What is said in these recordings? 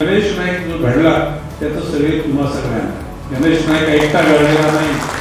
गणेश नाईक जो घडला त्याचं सगळे तुम्हाला सगळ्यांना. गणेश नाईक ऐकता घडलेला नाही.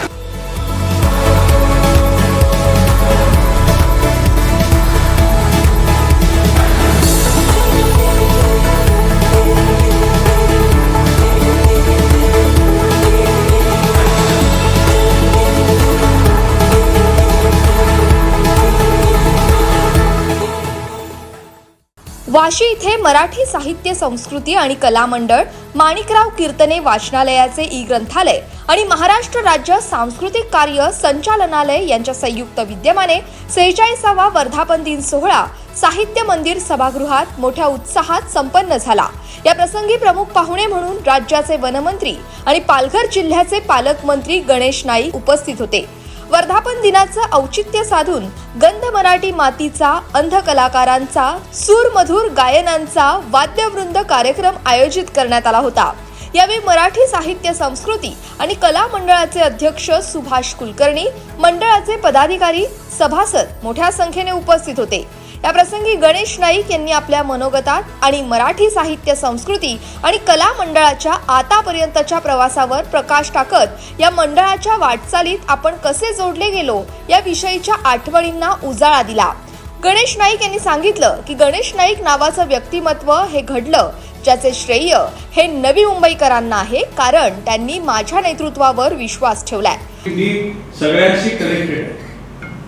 वाशी इथे मराठी साहित्य संस्कृती आणि कला मंडळ माणिकराव कीर्तने वाचनालयाचे ई ग्रंथालय आणि महाराष्ट्र राज्य सांस्कृतिक कार्य संचालनालय यांच्या संयुक्त विद्यमाने सेहेचाळीसावा वर्धापन दिन सोहळा साहित्य मंदिर सभागृहात मोठ्या उत्साहात संपन्न झाला. या प्रसंगी प्रमुख पाहुणे म्हणून राज्याचे वनमंत्री आणि पालघर जिल्ह्याचे पालकमंत्री गणेश नाईक उपस्थित होते. वर्धापन दिनाचं औचित्य साधून गंध मराठी मातीचा अंध कलाकारांचा सूरमधूर गायनांचा वाद्यवृंद कार्यक्रम आयोजित करण्यात आला होता. यावेळी मराठी साहित्य संस्कृती आणि कला मंडळाचे अध्यक्ष सुभाष कुलकर्णी मंडळाचे पदाधिकारी सभासद मोठ्या संख्येने उपस्थित होते. याप्रसंगी गणेश नाईक यांनी आपल्या मनोगतात आणि मराठी साहित्य संस्कृती आणि कला मंडळाच्या आतापर्यंतच्या प्रवासावर प्रकाश टाकत या मंडळाच्या वाटचालीत आपण कसे जोडले गेलो या विषयीच्या आठवणींना उजाळा दिला. गणेश नाईक यांनी सांगितलं की गणेश नाईक नावाचं व्यक्तिमत्व हे घडलं ज्याचे श्रेय हे नवी मुंबईकरांना आहे कारण त्यांनी माझ्या नेतृत्वावर विश्वास ठेवलाय. मी सगळ्यांशी कनेक्टेड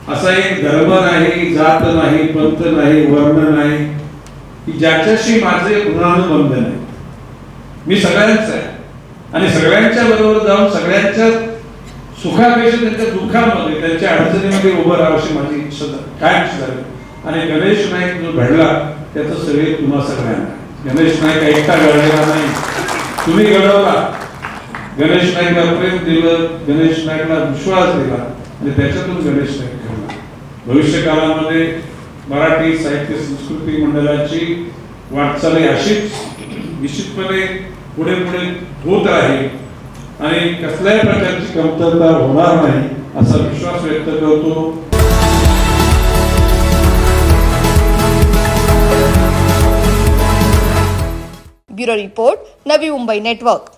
असा एक धर्म नाही जात नाही पंत नाही वर्ण नाही. की ज्याच्याशी माझे ऋणानुबंध नाही मी सगळ्यांचा आहे. आणि सगळ्यांच्या बरोबर जाऊन सगळ्यांच्या सुखापेक्षा त्यांच्या दुःखामध्ये त्यांच्या अडचणीमध्ये उभं राहावं अशी माझी इच्छा झा- झाली. आणि गणेश नाईक जो घडला त्याचं सगळे तुम्हा सगळ्यांना. गणेश नाईक एकटा घडलेला नाही. तुम्ही घडवला. गणेश नाईकला प्रेम दिलं गणेश नाईकला विश्वास दिला. आणि त्याच्यातून गणेश नाईक भविष्यकाळामध्ये भविष्य काळामध्ये मराठी साहित्य संस्कृती मंडळाची वाटचाल अशीच निश्चितपणे पुढे पुढे होत आहे आणि कसल्याही प्रकारची कमतरता होणार नाही असा विश्वास व्यक्त करतो. Bureau report Navi Mumbai network.